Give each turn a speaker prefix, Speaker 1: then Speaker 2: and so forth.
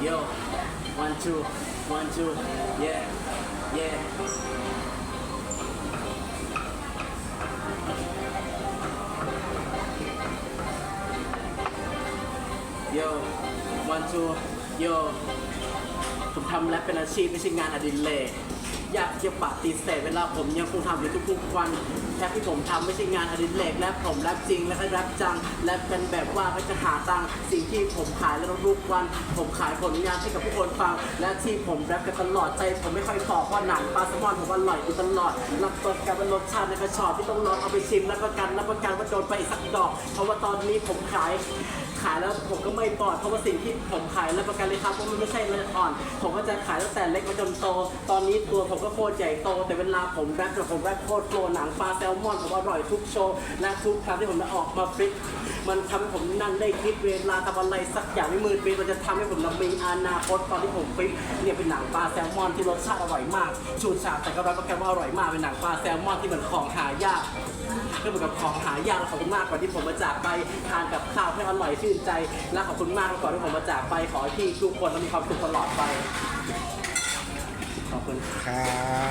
Speaker 1: Yo, one, two, one, two, yeah, yeah. Yo, one, two, yo ผมทำแรปเป็นอาชีพไม่ใช่งานอดิเรก อยากจะปฏิเสธเวลาผมยังคงทำอยู่ทุกๆวันแรปที่ผมทำไม่ใช่งานอดิเรกแรปผมแรปจริงแล้วก็แรปจังแรปเป็นแบบว่าก็จะหาตังค์สิ่งที่ผมขายแล้วทุกวัน ผมขายผลงานให้กับผู้คนฟัง และที่ผมแรปกันตลอดใจ ผมไม่ค่อยพอเพราะหนังปลาแซลมอนผมอร่อยอยู่ตลอดรับประกันว่ารสชาติในกระชอบที่ต้องลองเอาไปชิมรับประกันรับประกันว่าโดนไปอีกสักดอก เพราะว่าตอนนี้ผมขาย ขายแล้วผมก็ไม่ปลอดเพราะว่าสิ่งที่ผมขายรับประกันเลยครับว่ามันไม่ใช่เลือดอ่อน ผมก็จะขายตั้งแต่เล็กมาจนโต ตอนนี้ตัวผมก็โคตรใหญ่โต แต่เวลาผมแรปแต่ผมแรปโคตรโปรหนังปลาแซลมอนผมอร่อยทุกโชว์และทุกครั้งที่ผมได้ออกมาฟิตมันทำให้ผมนั่งได้คิดเวลาทำอะไรสักอย่างไม่มือปีมันจะทำให้ผมมีอนาคตตอนที่ผมฟิตเนี่ยเป็นหนังปลาแซลมอนที่รสชาติอร่อยมากชูชาติแต่ก็รับประกันว่าอร่อยมากเป็นหนังปลาแซลมอนที่เหมือนของหายาก ก็เหมือนกับของหายากและขอบคุณมากก่อนที่ผมมาจากไปทานกับข้าวให้อร่อยชื่นใจ และขอบคุณมากก่อนที่ผมมาจากไปขอให้พี่ทุกคนมีความสุขตลอดไปขอบคุณ
Speaker 2: ครับ